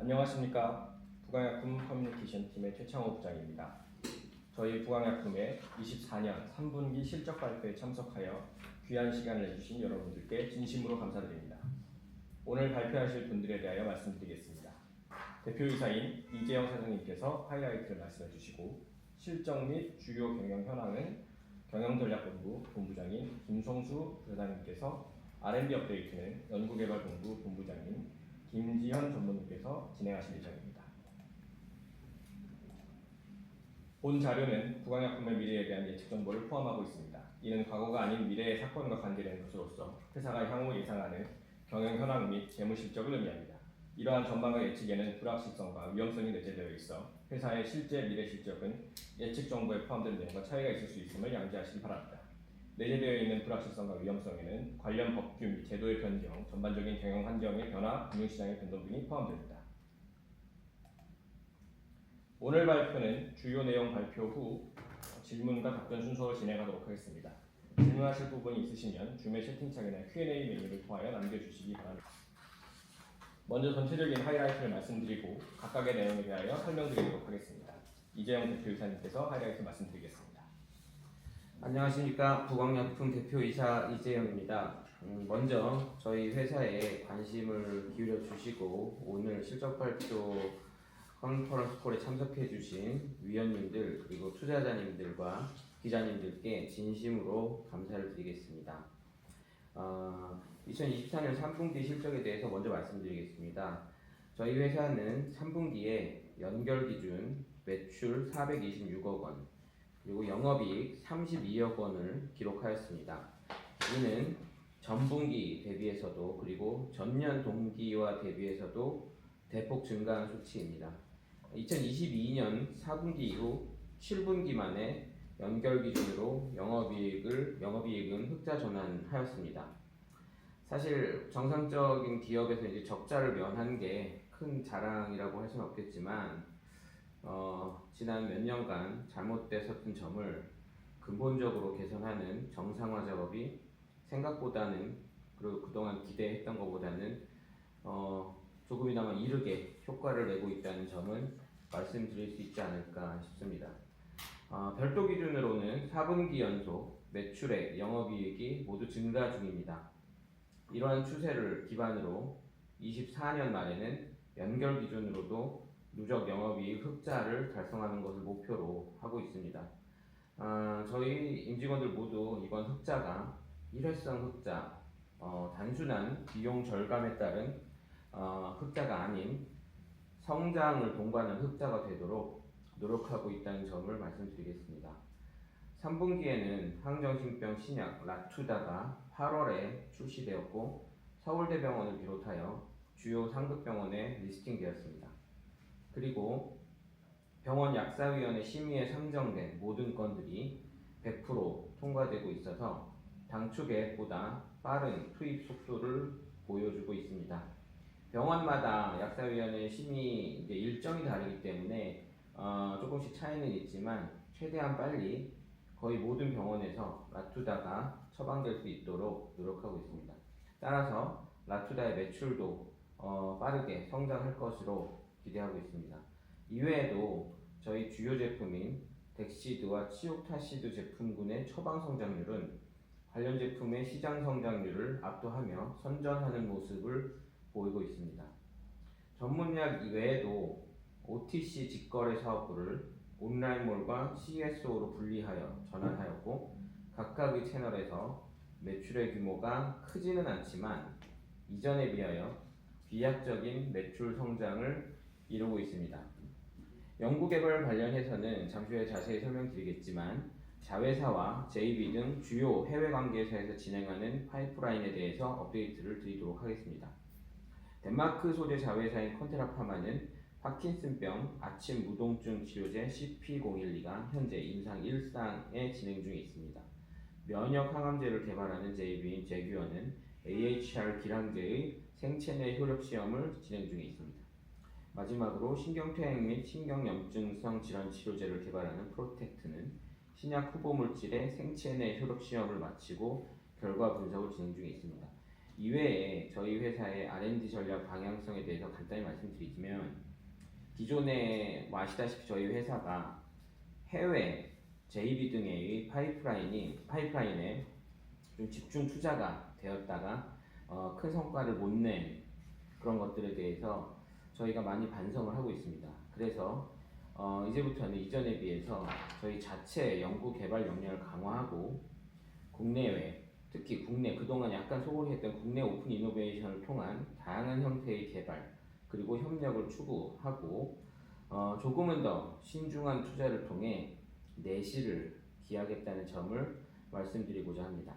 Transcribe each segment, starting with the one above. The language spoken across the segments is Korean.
안녕하십니까. 부강약품 커뮤니케이션 팀의 최창호 부장입니다. 저희 부강약품의 24년 3분기 실적 발표에 참석하여 귀한 시간을 내주신 여러분들께 진심으로 감사드립니다. 오늘 발표하실 분들에 대하여 말씀드리겠습니다. 대표이사인 이재영 사장님께서 하이라이트를 말씀해 주시고 실적 및 주요 경영 현황은 경영전략본부 본부장인 김성수 부사장님께서 R&D 업데이트는 연구개발본부 본부장인 김지현 전무님께서 진행하실 예정입니다. 본 자료는 부강약품의 미래에 대한 예측 정보를 포함하고 있습니다. 이는 과거가 아닌 미래의 사건과 관계된 것으로서 회사가 향후 예상하는 경영 현황 및 재무 실적을 의미합니다. 이러한 전망과 예측에는 불확실성과 위험성이 내재되어 있어 회사의 실제 미래 실적은 예측 정보에 포함된 내용과 차이가 있을 수 있음을 양지하시기 바랍니다. 내재되어 있는 불확실성과 위험성에는 관련 법규 및 제도의 변경, 전반적인 경영 환경의 변화, 금융시장의 변동 등이 포함됩니다. 오늘 발표는 주요 내용 발표 후 질문과 답변 순서로 진행하도록 하겠습니다. 질문하실 부분이 있으시면 줌의 채팅창이나 Q&A 메뉴를 통하여 남겨주시기 바랍니다. 먼저 전체적인 하이라이트를 말씀드리고 각각의 내용에 대하여 설명드리도록 하겠습니다. 이재영 대표이사님께서 하이라이트 말씀드리겠습니다. 안녕하십니까 부광약품 대표이사 이재영입니다. 음, 먼저 저희 회사에 관심을 기울여 주시고 오늘 실적 발표 컨퍼런스 콜에 참석해 주신 위원님들 그리고 투자자님들과 기자님들께 진심으로 감사를 드리겠습니다. 어, 2024년 3분기 실적에 대해서 먼저 말씀드리겠습니다. 저희 회사는 3분기에 연결 기준 매출 426억 원, 그리고 영업이익 32억 원을 기록하였습니다. 이는 전분기 대비해서도 그리고 전년 동기와 대비해서도 대폭 증가한 수치입니다. 2022년 4분기 이후 7분기 만에 연결 기준으로 영업이익을 영업이익은 흑자 전환하였습니다. 사실 정상적인 기업에서 이제 적자를 면한 게 큰 자랑이라고 할 수는 없겠지만 어, 지난 몇 년간 잘못됐었던 점을 근본적으로 개선하는 정상화 작업이 생각보다는 그리고 그동안 기대했던 것보다는 어, 조금이나마 이르게 효과를 내고 있다는 점은 말씀드릴 수 있지 않을까 싶습니다. 어, 별도 기준으로는 4분기 연속 매출액, 영업이익이 모두 증가 중입니다. 이러한 추세를 기반으로 24년 말에는 연결 기준으로도 누적 영업이익 흑자를 달성하는 것을 목표로 하고 있습니다. 아, 저희 임직원들 모두 이번 흑자가 일회성 흑자, 어, 단순한 비용 절감에 따른 어, 흑자가 아닌 성장을 동반한 흑자가 되도록 노력하고 있다는 점을 말씀드리겠습니다. 3분기에는 항정신병 신약 라투다가 8월에 출시되었고 서울대병원을 비롯하여 주요 상급병원에 리스팅되었습니다. 그리고 병원 약사위원회 심의에 상정된 모든 건들이 100% 통과되고 있어서 당초 계획보다 빠른 투입 속도를 보여주고 있습니다. 병원마다 약사위원회 심의 일정이 다르기 때문에 어, 조금씩 차이는 있지만 최대한 빨리 거의 모든 병원에서 라투다가 처방될 수 있도록 노력하고 있습니다. 따라서 라투다의 매출도 어, 빠르게 성장할 것으로 기대하고 있습니다. 이외에도 저희 주요 제품인 덱시드와 치옥타시드 제품군의 처방 성장률은 관련 제품의 시장 성장률을 압도하며 선전하는 모습을 보이고 있습니다. 전문약 이외에도 OTC 직거래 사업부를 온라인몰과 CSO로 분리하여 전환하였고 각각의 채널에서 매출의 규모가 크지는 않지만 이전에 비하여 비약적인 매출 성장을 이루고 있습니다. 연구개발 관련해서는 잠시 후에 자세히 설명드리겠지만 자회사와 JV 등 주요 해외 관계사에서 진행하는 파이프라인에 대해서 업데이트를 드리도록 하겠습니다. 덴마크 소재 자회사인 컨테라파마는 파킨슨병 아침 무동증 치료제 CP012가 현재 임상 1상에 진행 중에 있습니다. 면역 항암제를 개발하는 JV인 제규어는 AHR 기량제의 생체 내 효력 시험을 진행 중에 있습니다. 마지막으로 신경퇴행 및 신경염증성 질환 치료제를 개발하는 프로텍트는 신약 후보 물질의 생체 내 효력 시험을 마치고 결과 분석을 진행 중에 있습니다. 이외에 저희 회사의 R&D 전략 방향성에 대해서 간단히 말씀드리자면 기존에 뭐 아시다시피 저희 회사가 해외 JV 등의 파이프라인이 파이프라인에 좀 집중 투자가 되었다가 어, 큰 성과를 못 낸 그런 것들에 대해서 저희가 많이 반성을 하고 있습니다. 그래서 어, 이제부터는 이전에 비해서 저희 자체 연구 개발 역량을 강화하고 국내외 특히 국내 그동안 약간 소홀했던 국내 오픈 이노베이션을 통한 다양한 형태의 개발 그리고 협력을 추구하고 어, 조금은 더 신중한 투자를 통해 내실을 기하겠다는 점을 말씀드리고자 합니다.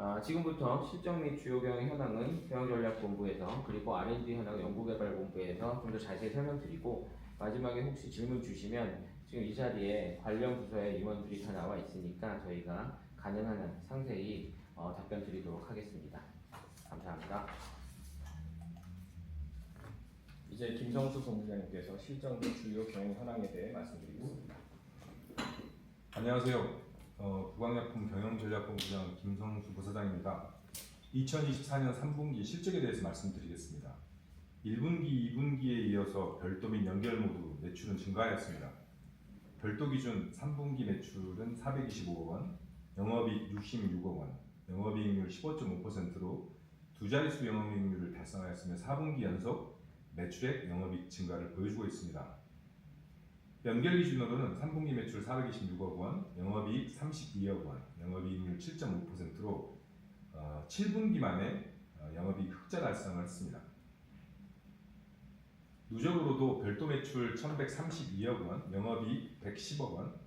아, 지금부터 실적 및 주요 경영 현황은 경영전략본부에서 그리고 R&D 현황 연구개발본부에서 좀 더 자세히 설명드리고 마지막에 혹시 질문 주시면 지금 이 자리에 관련 부서의 임원들이 다 나와 있으니까 저희가 가능한 한 상세히 어, 답변 드리도록 하겠습니다. 감사합니다. 이제 김성수 본부장님께서 실적 및 주요 경영 현황에 대해 말씀드리겠습니다. 안녕하세요. 어, 부광약품 경영전략본부장 김성수 부사장입니다. 2024년 3분기 실적에 대해서 말씀드리겠습니다. 1분기, 2분기에 이어서 별도 및 연결 모두 매출은 증가하였습니다. 별도 기준 3분기 매출은 425억 원, 영업이익 66억 원, 영업이익률 15.5%로 두 자릿수 영업이익률을 달성하였으며 4분기 연속 매출액 영업이익 증가를 보여주고 있습니다. 연결 기준으로는 3분기 매출 426억 원, 영업이익 32억 원, 영업이익률 7.5%로 어, 7분기 만에 어, 영업이익 흑자 달성을 했습니다. 누적으로도 별도 매출 1,132억 원, 영업이익 110억 원,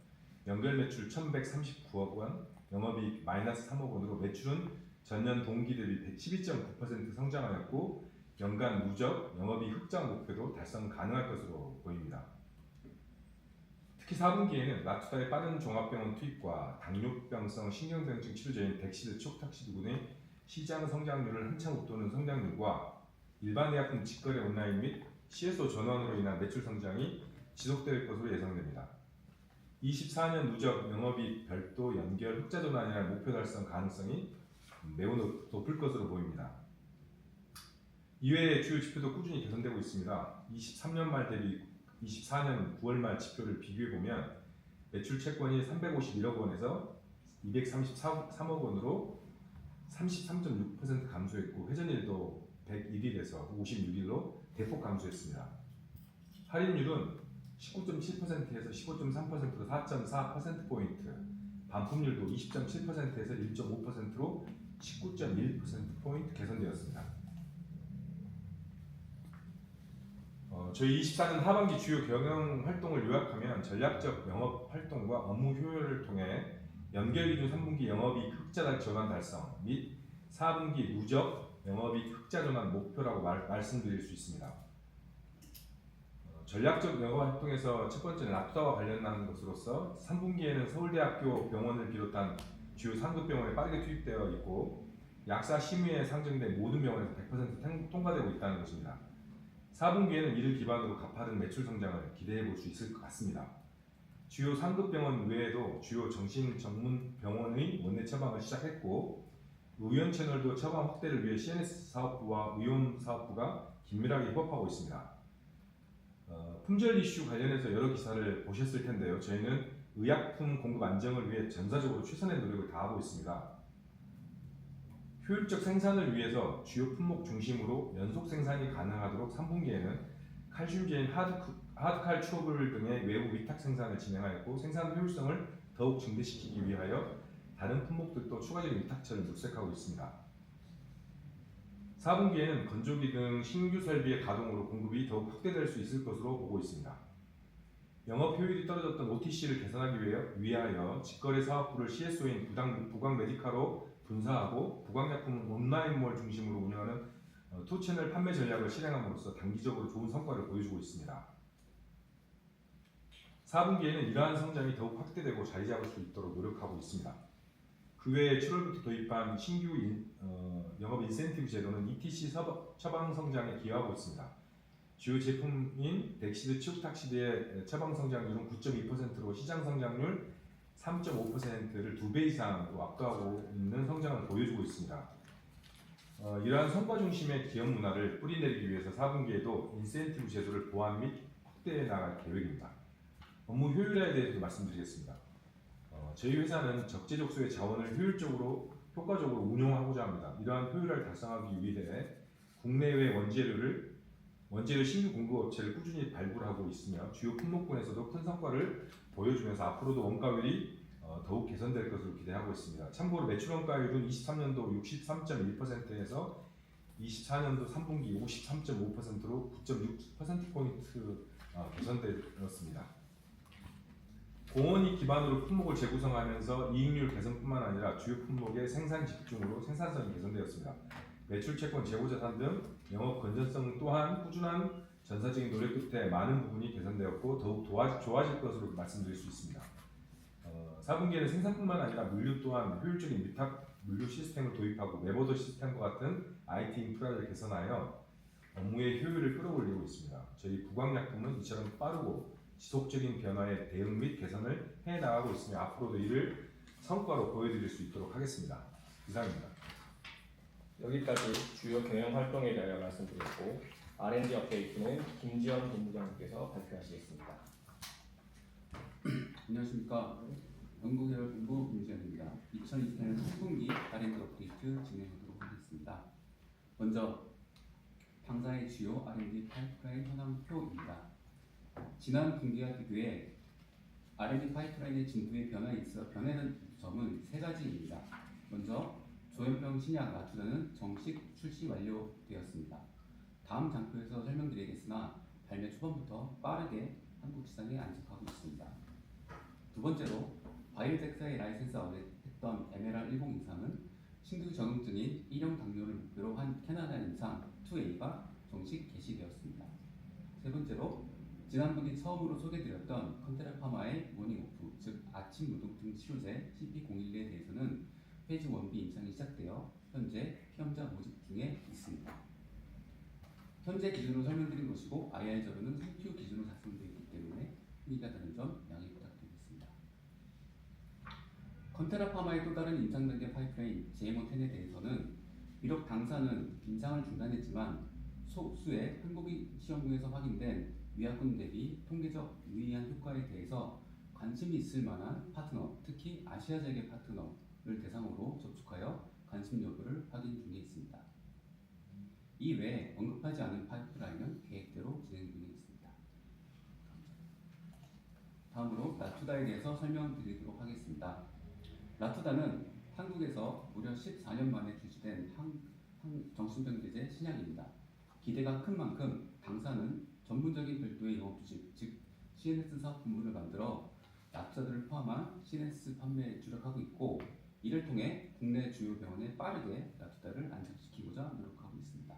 연결 매출 1,139억 원, 영업이익 마이너스 3억 원으로 매출은 전년 동기 대비 112.9% 성장하였고 연간 누적 영업이익 흑자 목표도 달성 가능할 것으로 보입니다. 특히 4분기에는 나투다의 빠른 종합병원 투입과 당뇨병성 신경전증 치료제인 덱시드 치옥탁시드군의 시장 성장률을 한참 웃도는 성장률과 일반 의약품 직거래 온라인 및 CSO 전환으로 인한 매출 성장이 지속될 것으로 예상됩니다. 24년 누적 영업이익 별도 연결 흑자 전환이라는 목표 달성 가능성이 매우 높- 높을 것으로 보입니다. 이외의 주요 지표도 꾸준히 개선되고 있습니다. 23년 말 대비 24년 9월 말 지표를 비교해 보면 매출 채권이 351억 원에서 233억 원으로 33.6% 감소했고 회전율도 101일에서 56일로 대폭 감소했습니다. 할인율은 19.7%에서 15.3%로 4.4% 포인트, 반품률도 20.7%에서 1.5%로 19.1% 포인트 개선되었습니다. 어, 저희 24년 하반기 주요 경영 활동을 요약하면 전략적 영업 활동과 업무 효율을 통해 연결 기준 3분기 영업이익 흑자 전환 달성 및 4분기 누적 영업이익 흑자 전환 목표라고 말, 말씀드릴 수 있습니다. 어, 전략적 영업 활동에서 첫 번째는 납사와 관련한 것으로서 3분기에는 서울대학교 병원을 비롯한 주요 상급 병원에 빠르게 투입되어 있고 약사 심의에 상정된 모든 병원에서 100% 통- 통과되고 있다는 것입니다. 4분기에는 이를 기반으로 가파른 매출 성장을 기대해 볼 수 있을 것 같습니다. 주요 상급 병원 외에도 주요 정신 전문 병원의 원내 처방을 시작했고 의원 채널도 처방 확대를 위해 CNS 사업부와 의원 사업부가 긴밀하게 협업하고 있습니다. 어, 품절 이슈 관련해서 여러 기사를 보셨을 텐데요. 저희는 의약품 공급 안정을 위해 전사적으로 최선의 노력을 다하고 있습니다. 효율적 생산을 위해서 주요 품목 중심으로 연속 생산이 가능하도록 3분기에는 칼슘제인 하드, 하드칼 추어블 등의 외부 위탁 생산을 진행하였고 생산 효율성을 더욱 증대시키기 위하여 다른 품목들도 추가적인 위탁처를 물색하고 있습니다. 4분기에는 건조기 등 신규 설비의 가동으로 공급이 더욱 확대될 수 있을 것으로 보고 있습니다. 영업 효율이 떨어졌던 OTC를 개선하기 위하여 직거래 사업부를 CSO인 부당, 부광 메디카로 분사하고 부광약품 온라인몰 중심으로 운영하는 어, 투 채널 판매 전략을 실행함으로써 단기적으로 좋은 성과를 보여주고 있습니다. 4분기에는 이러한 성장이 더욱 확대되고 자리 잡을 수 있도록 노력하고 있습니다. 그 외에 7월부터 도입한 신규 인- 어, 영업 인센티브 제도는 ETC 서버- 처방 성장에 기여하고 있습니다. 주요 제품인 덱시드 치옥탁시드의 처방 성장률은 9.2%로 시장 성장률 3.5%를 두 배 이상으로 압도하고 있는 성장을 보여주고 있습니다. 어, 이러한 성과 중심의 기업 문화를 뿌리내리기 위해서 4분기에도 인센티브 제도를 보완 및 확대해 나갈 계획입니다. 업무 효율화에 대해서도 말씀드리겠습니다. 어, 저희 회사는 적재적소의 자원을 효율적으로 효과적으로 운용하고자 합니다. 이러한 효율화를 달성하기 위해 국내외 원재료를 원재료 신규 공급 업체를 꾸준히 발굴하고 있으며 주요 품목군에서도 큰 성과를 보여주면서 앞으로도 원가율이 어, 더욱 개선될 것으로 기대하고 있습니다. 참고로 매출 원가율은 23년도 63.1%에서 24년도 3분기 53.5%로 9.6%포인트 어, 개선되었습니다. 공원이 기반으로 품목을 재구성하면서 이익률 개선뿐만 아니라 주요 품목의 생산 집중으로 생산성이 개선되었습니다. 매출 채권 재고 자산 등 영업 건전성 또한 꾸준한 전사적인 노력 끝에 많은 부분이 개선되었고 더욱 도와, 좋아질 것으로 말씀드릴 수 있습니다. 어, 4분기에는 생산뿐만 아니라 물류 또한 효율적인 위탁 물류 시스템을 도입하고 웨버더 시스템과 같은 IT 인프라를 개선하여 업무의 효율을 끌어올리고 있습니다. 저희 부광약품은 이처럼 빠르고 지속적인 변화에 대응 및 개선을 해 나가고 있으며 앞으로도 이를 성과로 보여드릴 수 있도록 하겠습니다. 이상입니다. 여기까지 주요 경영 활동에 대하여 말씀드렸고 R&D 업데이트는 김지현 본부장님께서 발표하시겠습니다. 안녕하십니까. 연구개발본부 김지현입니다. 2024년 3분기 R&D 업데이트 진행하도록 하겠습니다. 먼저 당사의 주요 R&D 파이프라인 현황표입니다. 지난 분기와 비교해 R&D 파이프라인의 진도에 변화가 있어 변화된 점은 세 가지입니다. 먼저 조현병 신약 라투다는 정식 출시 완료되었습니다. 다음 장표에서 설명드리겠으나 발매 초반부터 빠르게 한국 시장에 안착하고 있습니다. 두 번째로 바이오텍사의 라이센스 아웃했던 MLR 1023은 신규 적응증인 1형 당뇨를 목표로 한 캐나다 임상 2A가 정식 개시되었습니다. 세 번째로 지난 분기 처음으로 소개드렸던 컨테라 파마의 모닝오프 즉 아침 무동증 치료제 CP011에 대해서는 페이지 1B 임상이 시작되어 현재 피험자 모집 중에 있습니다. 현재 기준으로 설명드린 것이고 IR 자료는 상표 기준으로 작성되어 있기 때문에 흥미가 다른 점 양해 부탁드리겠습니다. 컨테라 파마의 또 다른 임상 단계 파이프라인 JM10에 대해서는 비록 당사는 임상을 중단했지만 소수의 한국인 시험군에서 확인된 위약군 대비 통계적 유의한 효과에 대해서 관심이 있을 만한 파트너, 특히 아시아적의 파트너 를 대상으로 접촉하여 관심 여부를 확인 중에 있습니다. 이 외에 언급하지 않은 파이프라인은 계획대로 진행 중에 있습니다. 다음으로 라투다에 대해서 설명드리도록 하겠습니다. 라투다는 한국에서 무려 14년 만에 출시된 정신병제제 신약입니다. 기대가 큰 만큼 당사는 전문적인 별도의 영업주식, 즉 CNS 사업 본부를 만들어 납사들을 포함한 CNS 판매에 주력하고 있고 이를 통해 국내 주요 병원에 빠르게 라투다를 안착시키고자 노력하고 있습니다.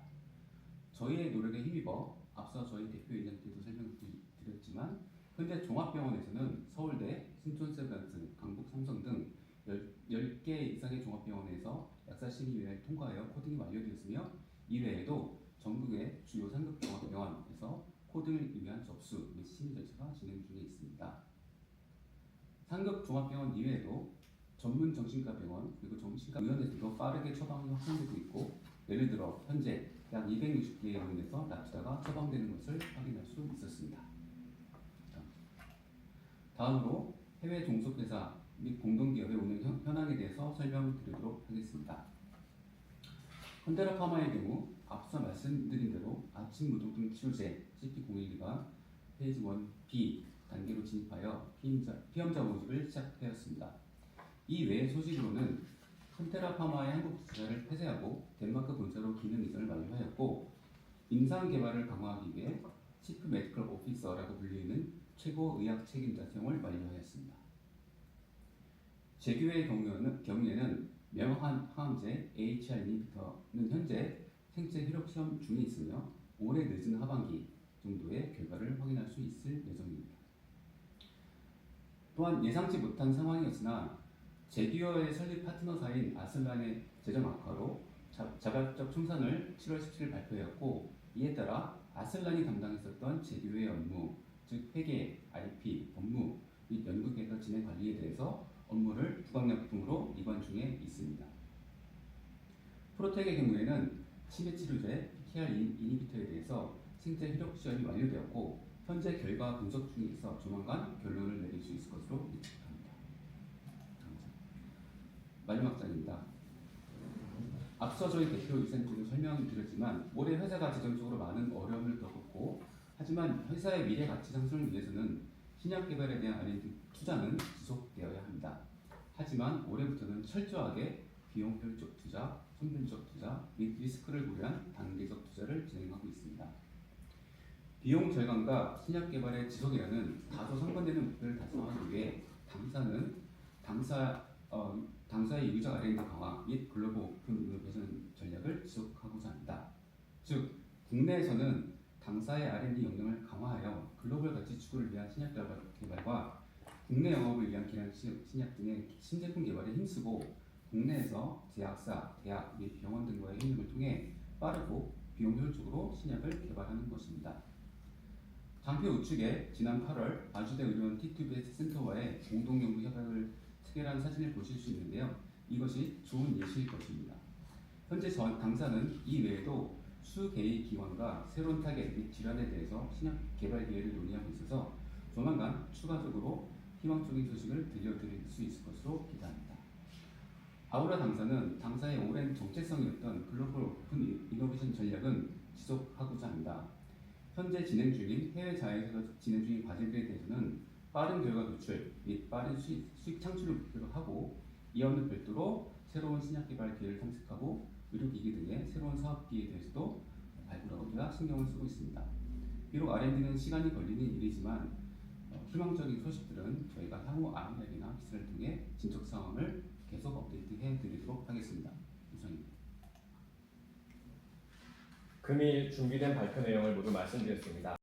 저희의 노력에 힘입어 앞서 저희 대표이장께도 설명드렸지만 현재 종합병원에서는 서울대, 신촌세브란스, 강북 삼성 등 10 개 이상의 종합병원에서 약사심의위원회를 통과하여 코딩이 완료되었으며 이외에도 전국의 주요 상급 종합병원에서 코딩을 위한 접수 및 심의 절차가 진행 중에 있습니다. 상급 종합병원 이외에도 전문 정신과 병원 그리고 정신과 의원에서도 빠르게 처방이 확산되고 있고 예를 들어 현재 약 260개의 병원에서 라투다가 처방되는 것을 확인할 수 있었습니다. 다음으로 해외 종속회사 및 공동기업의 운영 현- 현황에 대해서 설명드리도록 하겠습니다. 컨테라 파마의 경우 앞서 말씀드린 대로 아침 무동등 치료제 CP012가 페이지 1B 단계로 진입하여 피임자, 피험자 모집을 시작하였습니다. 이 외의 소식으로는 컨테라 파마의 한국 지사를 폐쇄하고 덴마크 본사로 기능 이전을 완료하였고 임상 개발을 강화하기 위해 치프 메디컬 오피서라고 불리는 최고 의학 책임자 수용을 완료하였습니다. 제규의 경우에는, 경우에는 명확한 항암제 AHR 이니비터는 현재 생체 효력 시험 중에 있으며 올해 늦은 하반기 정도의 결과를 확인할 수 있을 예정입니다. 또한 예상치 못한 상황이었으나 제규어의 설립 파트너사인 아슬란의 재정 악화로 자, 자발적 청산을 7월 17일 발표했고 이에 따라 아슬란이 담당했었던 제규어의 업무, 즉 회계, IP, 업무 및 연구개발 진행 관리에 대해서 업무를 부강약품으로 이관 중에 있습니다. 프로텍의 경우에는 치매 치료제 KR 이니비터에 대해서 생체 효력 시험이 완료되었고 현재 결과 분석 중에 있어 조만간 결론을 내릴 수 있을 것으로 예측합니다. 마지막 장입니다. 앞서 저희 대표 이사님께도 설명드렸지만 올해 회사가 재정적으로 많은 어려움을 겪었고 하지만 회사의 미래 가치 상승을 위해서는 신약 개발에 대한 R&D 투자는 지속되어야 합니다. 하지만 올해부터는 철저하게 비용 효율적 투자, 선분적 투자 및 리스크를 고려한 단계적 투자를 진행하고 있습니다. 비용 절감과 신약 개발의 지속이라는 다소 상반되는 목표를 달성하기 위해 당사는 당사 어, 당사의 유저 R&D 강화 및 글로벌 오픈 이노베이션 전략을 지속하고자 합니다. 즉 국내에서는 당사의 R&D 역량을 강화하여 글로벌 가치 추구를 위한 신약 개발- 개발과 국내 영업을 위한 기량 시- 신약 등의 신제품 개발에 힘쓰고 국내에서 제약사, 대학 및 병원 등과의 협력을 통해 빠르고 비용 효율적으로 신약을 개발하는 것입니다. 장표 우측에 지난 8월 아주대 의료원 T2B 센터와의 공동 연구 협약을 체결한 사진을 보실 수 있는데요. 이것이 좋은 예시일 것입니다. 현재 전 당사는 이 외에도 수개의 기관과 새로운 타겟 및 질환에 대해서 신약 개발 기회를 논의하고 있어서 조만간 추가적으로 희망적인 소식을 들려드릴 수 있을 것으로 기대합니다. 아우라 당사는 당사의 오랜 정체성이었던 글로벌 오픈 이노베이션 전략은 지속하고자 합니다. 현재 진행 중인 해외 자회사에서 진행 중인 과제들에 대해서는 빠른 결과 도출 및 빠른 수익, 수익 창출을 목표로 하고 이와는 별도로 새로운 신약 개발 기회를 탐색하고 의료기기 등의 새로운 사업기에 대해서도 발굴하고자 신경을 쓰고 있습니다. 비록 R&D는 시간이 걸리는 일이지만 어, 희망적인 소식들은 저희가 향후 아미약이나 기사를 통해 진척 상황을 계속 업데이트해 드리도록 하겠습니다. 이상입니다. 금일 준비된 발표 내용을 모두 말씀드렸습니다.